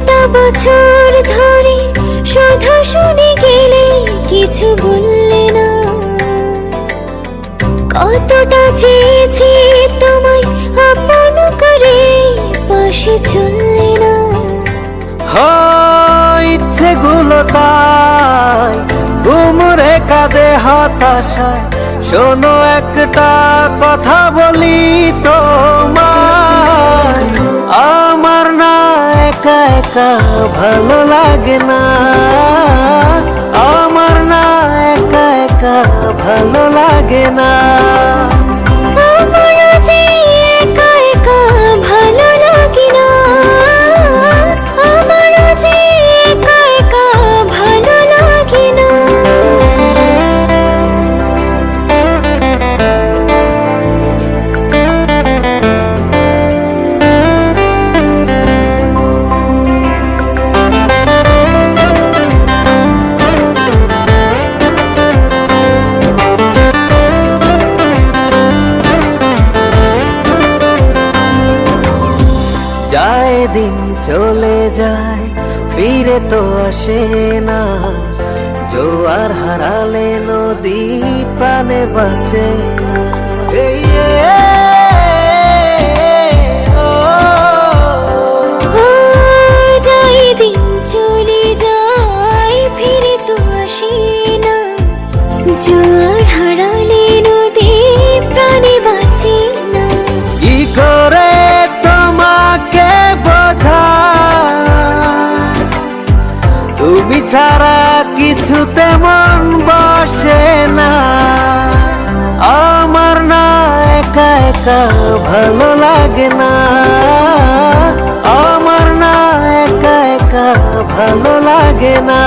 বছর ধরে শুধু শুনে গেলে কিছু বললে না। কতটা চেয়েছি তোমায় আপন করে পাশে চললে না। হয় ইচ্ছেগুলো তাই ঘুমরে কাঁদে হতাশায়। শোনো একটা কথা বলি তোমায়। ভালো লাগে না। আমার না একা একা ভালো লাগে না। যায়, দিন চলে যায়, ফিরে তো আসে না। জোয়ার হারালে নদী প্রাণে বাঁচে না। জোয়ার হারালে তুমি ছাড়া কিছু তেমন বসে না। আমার না একা একা ভালো লাগে না। আমার না একা একা ভালো লাগে না।